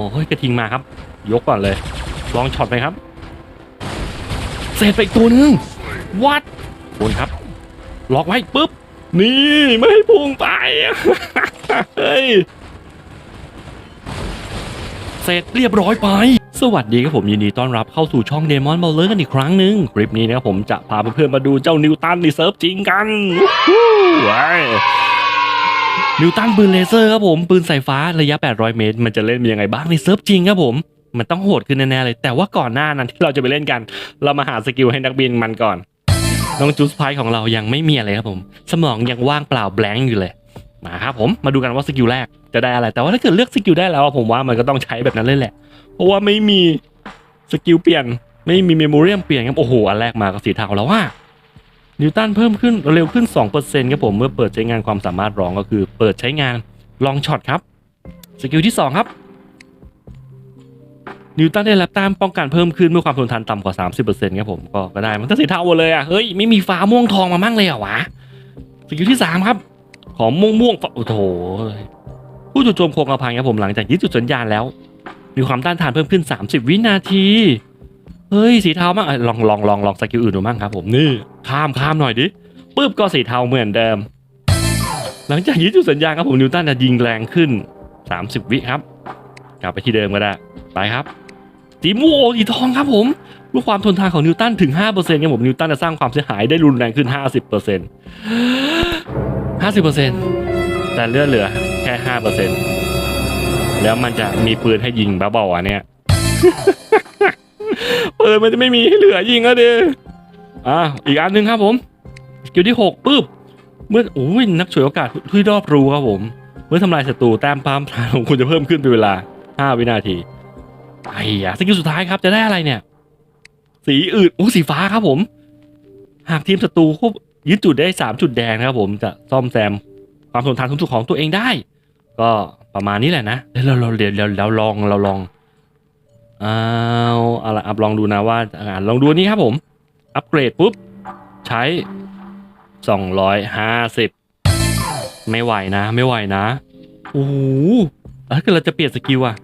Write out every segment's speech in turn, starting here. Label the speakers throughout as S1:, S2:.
S1: โอ้ยกระทิงมาครับ ยกก่อนเลย ลองช็อตไปครับ เสร็จไปอีกตัวหนึงวัดบนครับ ล็อกไว้ปุ๊บ นี่ไม่ให้พุ่งไป เฮ้ย เสร็จเรียบร้อยไป สวัสดีครับผมยินดีต้อนรับเข้าสู่ช่องเดมอนบอลเลอร์กันอีกครั้งหนึ่งคลิปนี้นะครับผมจะพาเพื่อนๆมาดูเจ้านิวตันในเซิร์ฟจริงกันว้า นิวตันปืนเลเซอร์ครับผมปืนสายฟ้าระยะ 800 เมตร มันจะเล่นเป็นยังไงบ้างในเซิร์ฟจริงครับผมมันต้องโหดขึ้นแน่ๆเลย แต่ว่าก่อนหน้านั้นที่เราจะไปเล่นกัน เรามาหาสกิลให้นักบินมันก่อนน้องจูสไพร์ของเรายังไม่มีอะไรครับผม สมองยังว่างเปล่าแบงค์อยู่เลยมาครับผมมาดูกันว่าสกิลแรกจะได้อะไร แต่ว่าถ้าเกิดเลือกสกิลได้แล้วอะผมว่ามันก็ต้องใช้แบบนั้นเลยแหละ เพราะว่าไม่มีสกิลเปลี่ยนไม่มีเมมโมเรียมเปลี่ยนครับโอ้โหอันแรกมาก็สีเทาแล้วว่า นิวตันเพิ่มขึ้นเร็วขึ้น 2%ครับผมเมื่อเปิดใช้งานความสามารถรองก็คือ เปิดใช้งานลองช็อตครับ สกิลที่ 2 ครับนิวตันได้รับต้มป้องกันเพิ่มขึ้นเมื่อความทนทานต่ำกว่า 30%ครับผมก็ก็ได้มันก็สีเทาหมดเลยอะเฮ้ยไม่มีฟ้าม่วงทองมามั่งเลยเหรอวะสกิลที่ 3 ครับ ของม่วงม่วงๆโอ้โหผู้จู่โจมโครงกระพังครับผมหลังจากยึดจุดสัญญาณแล้ว มีความต้านทานเพิ่มขึ้น 30 วินาที เฮ้ยสีเทามากอะลองลองลองลองสกิลอื่นดูมั่งครับ ผมนี่ข้ามข้ามหน่อยดิปึ๊บก็สีเทาเหมือนเดิม หลังจากยึดจุดสัญญาณครับผมนิวตันจะยิงแรงขึ้น 30 วิครับ กลับไปที่เดิมก็ได้ไปครับสีม่วงสีทองครับผมเมื่อความทนทานของนิวตันถึง5%ครับผมนิวตันจะสร้างความเสียหายได้รุนแรงขึ้น 50% 50%แต่เลือดเหลือแค่ 5%แล้วมันจะมีปืนให้ยิงบ้าบออะเนี่ย ปืนมันจะไม่มีให้เหลือยิงแล้วดิอะอีกอันหนึ่งครับผมสกิลที่หกปึ๊บเมื่อโอ้ยนักฉวยโอกาสที่รอบรู้ครับผม เมื่อทำลายศัตรูแต้มปามทานของคุณจะเพิ่มขึ้นเป็นเวลา5วินาทีไอ้ยะสกิลสุดท้ายครับจะได้อะไรเนี่ย สีอื่นโอ้สีฟ้าครับผม หากทีมศัตรูควบยึดจุดได้3จุดแดงนะครับผมจะซ่อมแซมความทนทานสูงสุดของตัวเองได้ ก็ประมาณนี้แหละนะเดี๋ยวเราเราเดี๋ยวเราลองเราลอง อาเอาละอัพลองดูนะว่าอ่าลองดูนี้ครับผม อัปเกรดปุ๊บ ใช้ 250 ไม่ไหวนะ ไม่ไหวนะ โอ้โหถ้าเกิดเราจะเปลี่ยนสกิลอะ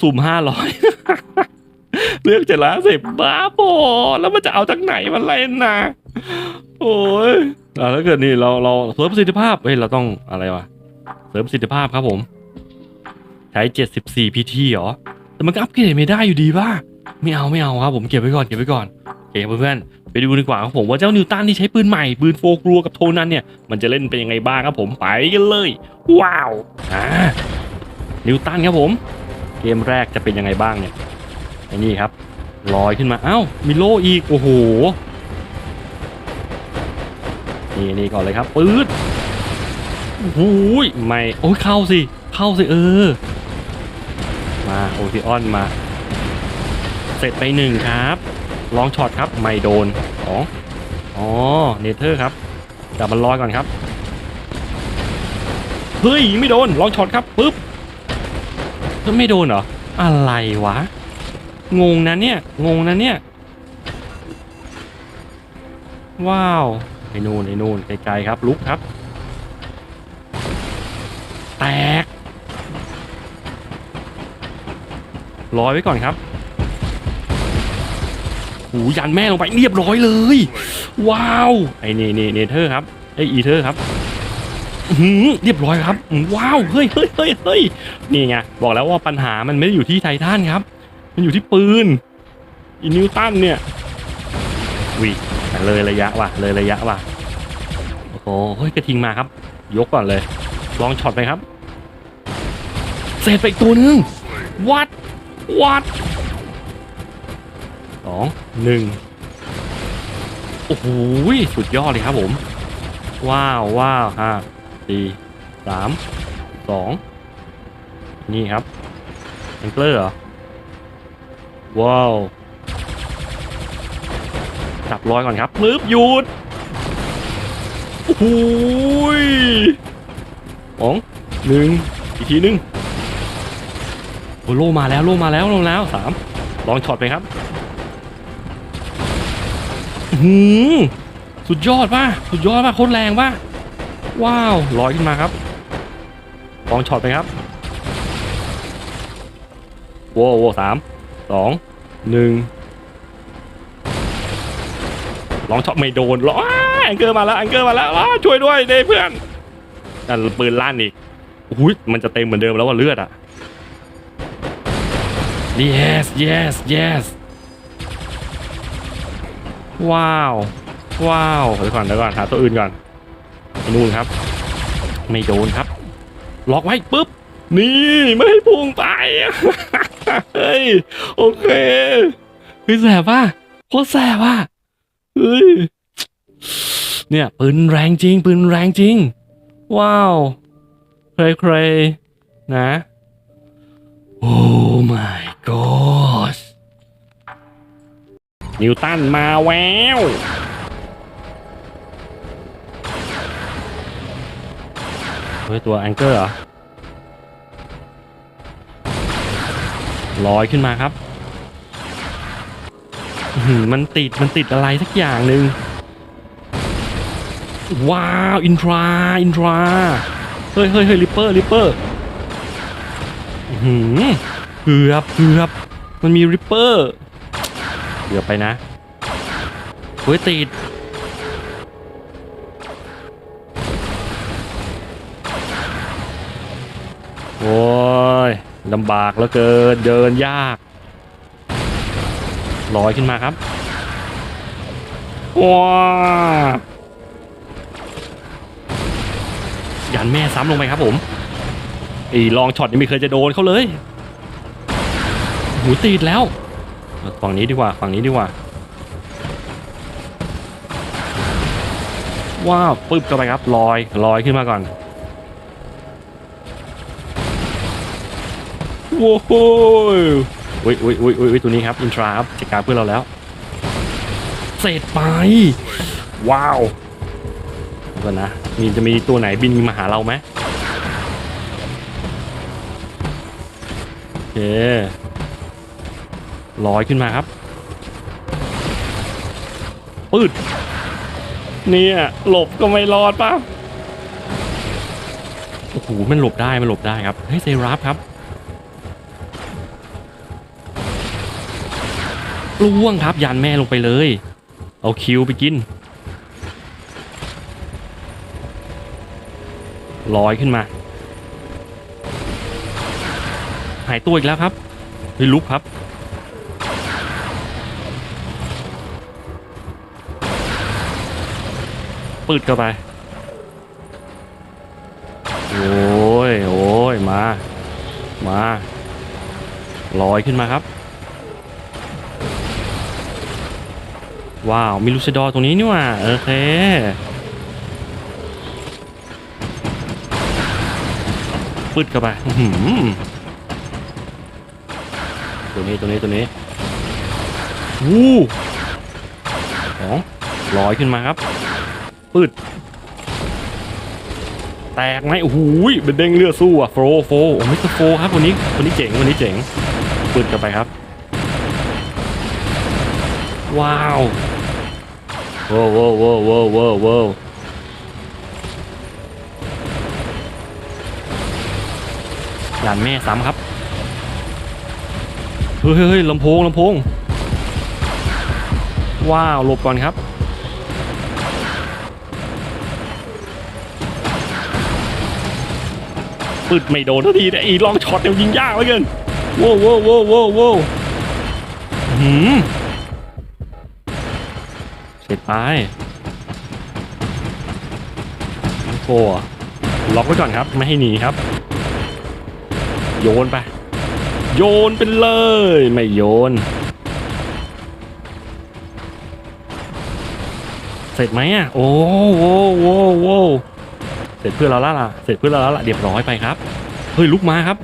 S1: สุ่ม500เลือกเจ็ดล้านสิบบ้าบอแล้วมันจะเอาจากไหนมันเล่นนะโอ้ยอ่าถ้าเกิดนี่เราเราเสริมประสิทธิภาพเฮ้ยเราต้องอะไรวะเสริมประสิทธิภาพครับผม ใช้74 PT เหรอ แต่มันก็อัปเกรดไม่ได้อยู่ดีป่ะไม่เอาไม่เอาครับผมเก็บไว้ก่อนเก็บไว้ก่อนโอเคเพื่อนๆไปดูดีกว่าครับผมว่าเจ้านิวตันที่ใช้ปืนใหม่ปืนโฟกรัวกับโทนันเนี่ยมันจะเล่นเป็นยังไงบ้างครับผมไปกันเลย ว้าวอ่านิวตันครับผม เกมแรกจะเป็นยังไงบ้างเนี่ยไอ้นี่ครับลอยขึ้นมาเอ้ามีโลอีกโอ้โหนี่นี่ก่อนเลยครับปื๊ดโอ้ยไม่โอ้ยเข้าสิเข้าสิเออ มาโอซิออนมา เสร็จไปหนึ่งครับ ลองช็อตครับ ไม่โดนสองอ๋อเนเธอร์ครับจับมันลอยก่อนครับเฮ้ยไม่โดนลองช็อตครับปุ๊บไม่โดนเหรออะไรวะ งงนะเนี่ย งงนะเนี่ย ว้าวไอ้นู่นไอ้นู่นไกลๆครับ ลุกครับ แตก ลอยไว้ก่อนครับหูยันแม่ลงไปเรียบร้อยเลย ว้าวไอ้นี่นี่เนเธอร์ครับไอ้อีเธอร์ครับหือเรียบร้อยครับว้าวเฮ้ยเฮ้ยเฮ้ยเฮ้ยนี่ไงบอกแล้วว่าปัญหามันไม่ได้อยู่ที่ไททันครับ มันอยู่ที่ปืนอีนิวตันเนี่ยวิเลยระยะว่ะเลยระยะว่ะโอ้โหเฮ้ยกระทิงมาครับ ยกก่อนเลย ลองช็อตไปครับ เสร็จไปตัวหนึงวัด วัดสองหนึ่งโอ้โหสุดยอดเลยครับผม ว้าวว้าวห้าสี่สามสองนี่ครับแองเกอร์เหรอ ว้าวจับรอยก่อนครับปึ๊บหยุดโอ้โหสองหนึ่งอีกทีหนึ่ง โอ้โลมาแล้วโลมาแล้วโลแล้วสามลองช็อตไปครับหือสุดยอดป่ะสุดยอดป่ะโคตรแรงป่ะว้าวลอยขึ้นมาครับลองช็อตไปครับโว้โว้สามสองหนึ่งลองช็อตไม่โดนหรออ้าแองเกอร์มาแล้วแองเกอร์มาแล้วอ้าช่วยด้วยเด้เพื่อนนั่ปืนลั่นอีกอุ้ยมันจะเต็มเหมือนเดิมแล้วว่าเลือดอะ yes yes yes ว้าว ว้าวเดี๋ยวก่อนเดี๋ยวก่อนหาตัวอื่นก่อนไอ้นู่นครับ ไม่โดนครับ ล็อกไว้ปุ๊บ นี่ไม่ให้พุ่งไป เฮ้ย โอเคเฮ้ยแสบป่ะโคตรแสบป่ะเฮ้ย เนี่ยปืนแรงจริงปืนแรงจริง ว้าวใครใครๆนะ โอ้ my god นิวตันมาแววเฮ้ย ตัวแองเกอร์เหรอลอยขึ้นมาครับ มันติด มันติดอะไรสักอย่างหนึ่งว้าว อินทรา อินทรา เฮ้ยเฮ้ยเฮ้ยริปเปอร์ริปเปอร์ อื้อหือ เกือบเกือบมันมีริปเปอร์เกือบไปนะเฮ้ยติดโอ้ยลำบากแล้วเกินเดินยากลอยขึ้นมาครับว้ายันแม่ซ้ำลงไปครับผมไอ้ลองช็อตนี่ไม่เคยจะโดนเขาเลย หูติดแล้ว ฝั่งนี้ดีกว่า ฝั่งนี้ดีกว่า ว้าวปึ๊บเข้าไปครับ ลอย ลอยขึ้นมาก่อนโอ้โหอุ้ยอุ้ยอุ้ยอุ้ยตัวนี้ครับ อินทราครับจัดการเพื่อนเราแล้ว เสร็จไป ว้าวเดี๋ยวก่อนนะ มีจะมีตัวไหนบินมาหาเราไหมโอเค ลอยขึ้นมาครับปืดเนี่ยหลบก็ไม่รอดป่ะโอ้โหมันหลบได้มันหลบได้ครับเฮ้ยเซราฟครับล่วงครับยันแม่ลงไปเลย เอาคิวไปกินลอยขึ้นมา หายตัวอีกแล้วครับเฮ้ยลุกครับ ปืดเข้าไป โอ้ย โอ้ย มา มาลอยขึ้นมาครับ ว้าว มีลูซิดอร์ตรงนี้นี่ว่าโอเคปืดเข้าไปตัวนี้ตัวนี้ตัวนี้วู้สองลอยขึ้นมาครับ ปืดแตกไหมโอ้โหเป็นเด้งเลือดสู้อะโฟร์โฟร์โอ้ไมิสเตอร์โฟร์ครับวันนี้วันนี้เจ๋งวันนี้เจ๋งปืดเข้าไปครับ ว้าวโว้วโว้วโว้โว้โว้โว้หลานแม่ซ้ำครับเฮ้ยเฮ้ยเฮ้ยลำโพงลำโพงว้าวหลบก่อนครับ ปึดไม่โดนทันทีแต่อีลองช็อตเนี่ยยิงยากเหลือเกินโว้วโว้วโว้วโว้วโว้หืมเสร็จไปโอ้ล็อกไว้ก่อนครับไม่ให้หนีครับ โยนไป โยนไปเลย ไม่โยน เสร็จไหมอะ โอ้โว้โว้โว้เส ร็จเพื่อนเราแล้วล่ะเสร็จเพื่อนเราแล้วล่ะเรียบร้อยไปครับเฮ้ยลุกมาครับ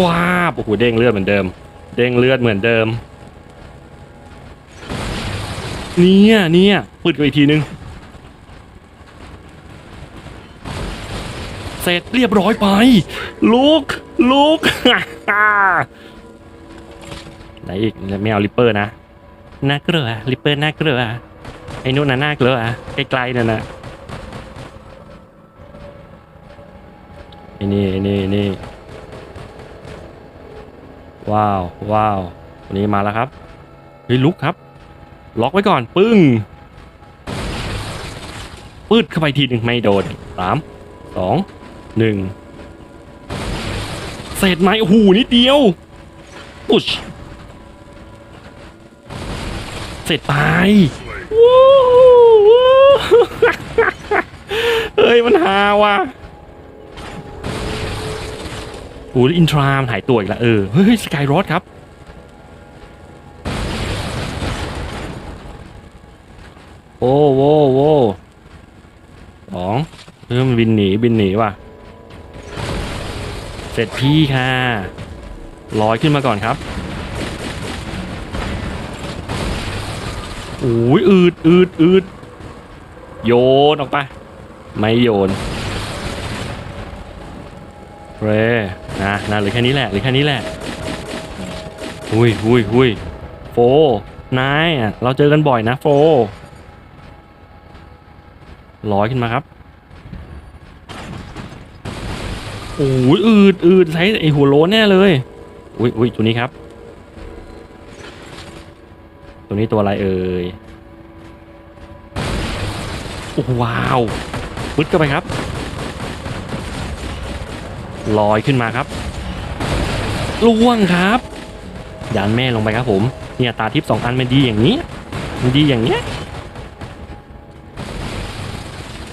S1: ว้าโอ้โหเด้งเลือดเหมือนเดิม เด้งเลือดเหมือนเดิม เนี่ยเนี่ยปืดกันอีกทีนึงเสร็จเรียบร้อยไป ลุกลุกไหนอีกไม่เอาลิปเปอร์นะน่ากลัวลิปเปอร์น่ากลัว ไอ้นู่นน่ะน่ากลัวใกล้ๆนั่นน่ะไอ้นี่ไอ้นี่ไอ้นี่ว้าวว้าววันนี้มาแล้วครับเฮ้ยลุกครับ ล็อกไว้ก่อน ปึ้งปืดเข้าไปทีหนึ่งไม่โดนสามสองหนึ่งเศษไม้โอ้โหนิดเดียวปุ๊ชเสร็จไป เฮ้ยมันฮาว่ะโอ้อินทรามนหายตัวอีกแล้วเออ เฮ้ยสกายรอดครับ โอ้โว้โว้สองเริ่มนบินหนีบินหนีว่ะ เสร็จพี่ค่ะลอยขึ้นมาก่อนครับ โอ้ยอืดอืดอืดโยนออกไป ไม่โยนเรนะนะหรือแค่นี้แหละหรือแค่นี้แหละหุยหุยหุยโฟนายอะเราเจอกันบ่อยนะโฟลอยขึ้นมาครับโอ้ยอืดอืดใช้ไอหัวโลนแน่เลยอุ้ยอุ้ยตัวนี้ครับ ตัวนี้ตัวอะไรเอ่ยโอ้ว้าวปึ๊ดเข้าไปครับ ลอยขึ้นมาครับล่วงครับยันแม่ลงไปครับผมเนี่ยตาทิพย์สองอันมันดีอย่างนี้มันดีอย่างเนี้ย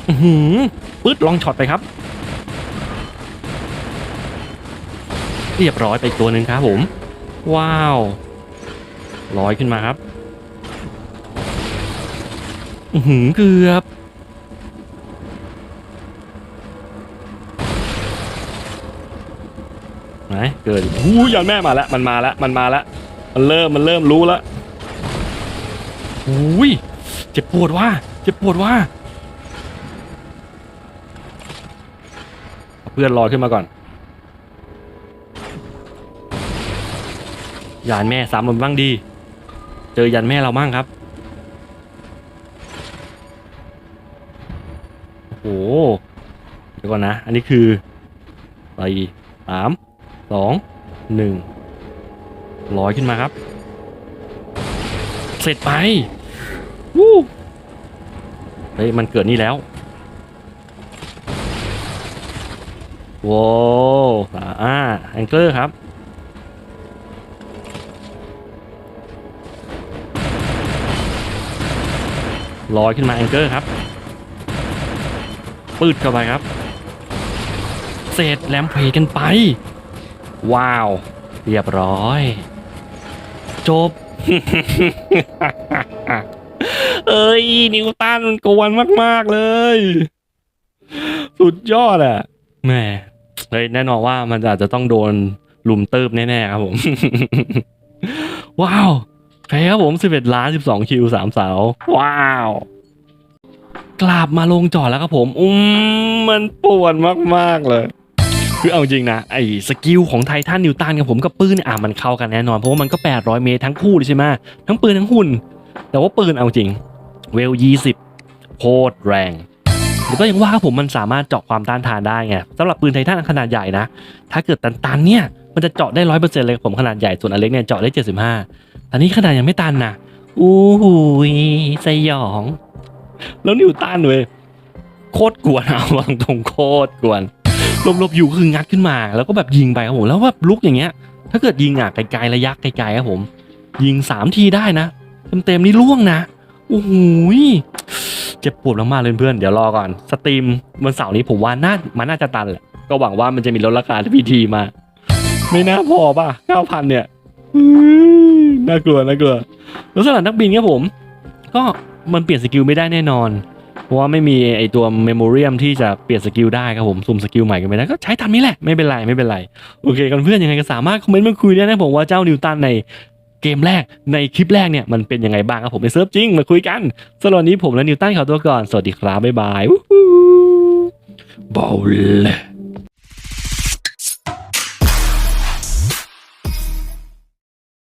S1: อือหือปึ๊ดลองช็อตไปครับ เรียบร้อยไปตัวหนึ่งครับผม ว้าวลอยขึ้นมาครับ หือเกือบ ไหนเกิดหูยันแม่มาแล้วมันมาแล้วมันมาแล้วมันเริ่มมันเริ่มรู้แล้วอุ้ยเจ็บปวดว่าเจ็บปวดว่าเอาเพื่อนลอยขึ้นมาก่อน ยานแม่ซ้ำมันบ้างดี เจอยันแม่เราบ้างครับ หเดี๋ยวก่อนนะ อันนี้คือสี่สามสองหนึ่งลอยขึ้นมาครับ เสร็จไปวู้เฮ้ยมันเกิดนี่แล้วว้าวอ่าแองเกอร์ครับลอยขึ้นมาแองเกอร์ครับ ปืดเข้าไปครับ เศษแลมเพลกันไป ว้าว เรียบร้อย จบ เอ้ย นิวตันมันกวนมาก ๆ เลย สุดยอดอะแหม่เฮ้ยแน่นอนว่ามันอาจจะต้องโดนลุมเติบแน่ ๆ ครับผม ว้าวแพ้ครับผม 11 ล้าน 12 คิว3เสาว้าว กลับมาลงจอดแล้วครับผมอืมมันปวดมากๆเลย คือเอาจริงนะไอ้สกิลของไททันนิวตันกับผมกับปืนเนี่ยอะมันเข้ากันแน่นอน เพราะว่ามันก็ 800 เมตรทั้งคู่เลยใช่ไหมทั้งปืนทั้งหุ่น แต่ว่าปืนเอาจริงเวล 20โคตรแรงแต่ก็ยังว่าครับผมมันสามารถเจาะความต้านทานได้ไงสำหรับปืนไททันขนาดใหญ่นะ ถ้าเกิดตันๆเนี่ยมันจะเจาะได้ร้อยเปอร์เซ็นต์เลยผมขนาดใหญ่ส่วนอเล็กเนี่ยเจาะได้75แต่นี่ขนาดยังไม่ตันนะอู้หูยสยอง แล้วนิวตันเว้ยโคตรกวนเอาวางตรงโคตรกวนหลบๆอยู่คืองัดขึ้นมา แล้วก็แบบยิงไปครับผมแล้วแบบลุกอย่างเงี้ย ถ้าเกิดยิงอะไกลๆระยะไกลๆครับผม ยิงสามทีได้นะเต็มๆนี่ล่วงนะโอ้โหเจ็บปวดมากๆเลยเพื่อนเดี๋ยวรอก่อน สตรีมวันเสาร์นี้ผมว่าน่ามันน่าจะตันแหละก็หวังว่ามันจะมีลดราคาที่พีทีมา ไม่น่าพอป่ะเก้าพันเนี่ยน่ากลัวน่ากลัวแล้วสำหรับนักบินครับผม ก็ มันเปลี่ยนสกิลไม่ได้แน่นอน เพราะว่าไม่มีไอตัวเมมโมเรียมที่จะเปลี่ยนสกิลได้ครับผมสุ่มสกิลใหม่กันไม่ได้ก็ใช้ตามนี้แหละไม่เป็นไรไม่เป็นไรโอเคกันเพื่อนยังไงก็สามารถคอมเมนต์มาคุยได้นะผมว่าเจ้านิวตันในเกมแรกในคลิปแรกเนี่ยมันเป็นยังไงบ้างครับผมในเซิร์ฟจริงมาคุยกันสำหรับนี้ผมและนิวตันขอตัวก่อนสวัสดีครับบ๊ายบายบอลเลย